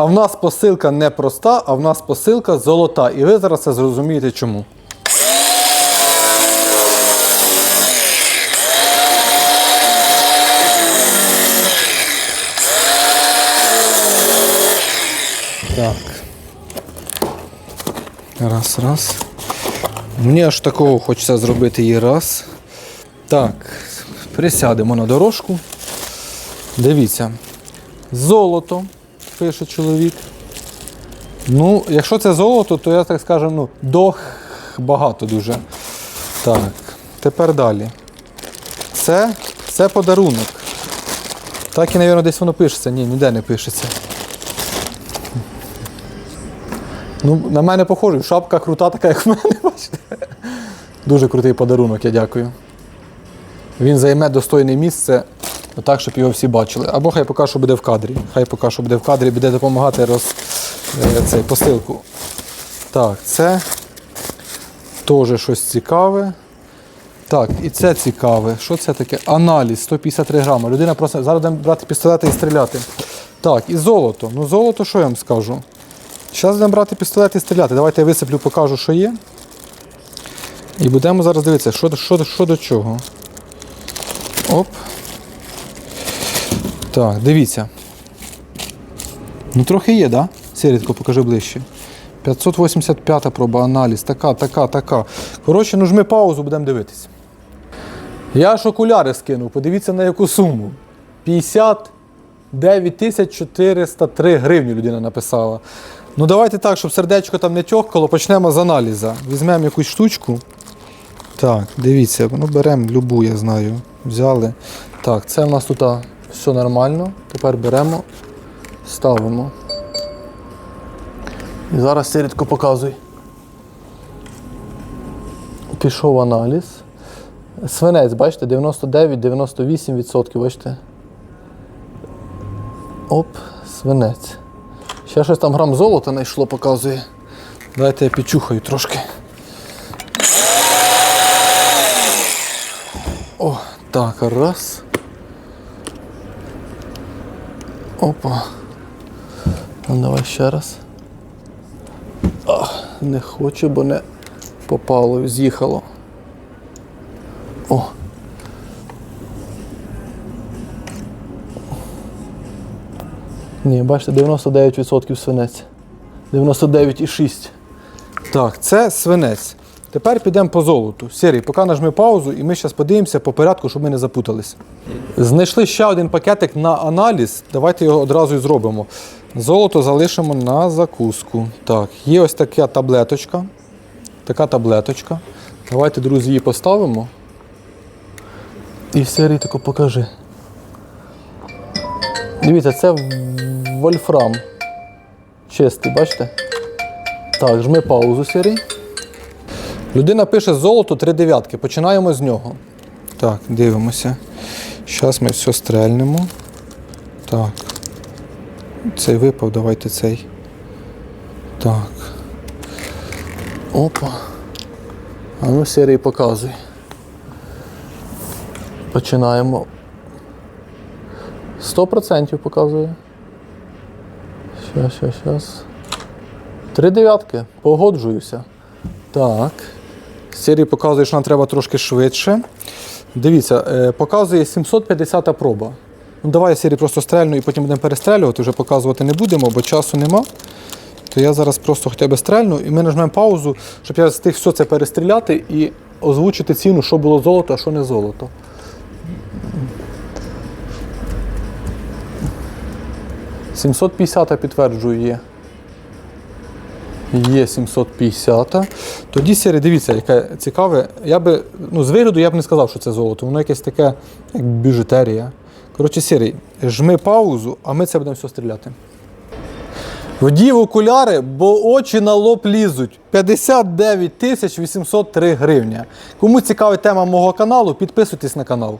А в нас посилка не проста, а в нас посилка золота. І ви зараз це зрозумієте чому. Так. Раз, раз. Мені аж такого хочеться зробити її раз. Так, присядемо на дорожку. Дивіться. Золото, пише чоловік. Ну, якщо це золото, то я так скажу, ну, дох багато дуже. Так, тепер далі. Це, це подарунок. Так і, мабуть, десь воно пишеться. Ні, ніде не пишеться. Ну, на мене похоже, шапка крута, така, як в мене, бачите. Дуже крутий подарунок, я дякую. Він займе достойне місце так, щоб його всі бачили. Або хай поки що буде в кадрі. Хай поки що буде в кадрі, буде допомагати роз, е, цей, посилку. Так, це теж щось цікаве. Так, і це цікаве. Що це таке? Аналіз 153 грами. Людина просто зараз будемо брати пістолети і стріляти. Так, і золото. Ну, золото, що я вам скажу? Зараз будемо брати пістолет і стріляти. Давайте я висиплю, покажу, що є. І будемо зараз дивитися, що, що, що до чого. Оп. Так, дивіться. Ну трохи є? Да? Сірідко, покажи ближче. 585 проба, аналіз, така, така, така. Коротше, ну жми паузу, будемо дивитись. Я ж окуляри скинув, подивіться на яку суму. 59 403 гривні людина написала. Ну давайте так, щоб сердечко там не тьохкало, почнемо з аналіза. Візьмемо якусь штучку. Так, дивіться, ну беремо любу, я знаю. Взяли. Так, це в нас тут все нормально. Тепер беремо, ставимо. І зараз сірідко показуй. Пішов аналіз. Свинець, бачите, 99-98%, бачите. Оп, свинець. Ще щось там грам золота знайшло, показує. Давайте я підчухаю трошки. О, так, раз. Опа. Ну, давай ще раз. А, не хочу, бо не попало, з'їхало. О. Ні, бачите, 99% свинець. 99,6. Так, це свинець. Тепер підемо по золоту. Сірий, поки нажми паузу, і ми зараз подивимося по порядку, щоб ми не запутались. Знайшли ще один пакетик на аналіз. Давайте його одразу і зробимо. Золото залишимо на закуску. Так, є ось така таблеточка. Така таблеточка. Давайте, друзі, її поставимо. І сірий тако покажи. Дивіться, це вольфрам. Чистий, бачите? Так, жми паузу, сірий. Людина пише золото три дев'ятки. Починаємо з нього. Так, дивимося. Зараз ми все стрельнемо. Так. Цей випав, давайте цей. Так. Опа. А ну серії показуй. Починаємо. 100% показує. Щас, щас, щас. Три дев'ятки. Погоджуюся. Так. Сірій показує, що нам треба трошки швидше. Дивіться, е, показує 750 проба. Ну, давай я Сірі просто стрельну і потім будемо перестрелювати, вже показувати не будемо, бо часу нема. То я зараз просто хоча б стрельну і ми нажмемо паузу, щоб я встиг все це перестріляти і озвучити ціну, що було золото, а що не золото. «750 підтверджую є. Є 750. Тоді сірі, дивіться, яке цікаве. Я би, ну, з вигляду я б не сказав, що це золото. Воно якесь таке, як біжутерія. Коротше, сірий, жми паузу, а ми це будемо все стріляти. Вдів окуляри, бо очі на лоб лізуть. 59 тисяч 803 гривня. Кому цікава тема мого каналу, підписуйтесь на канал.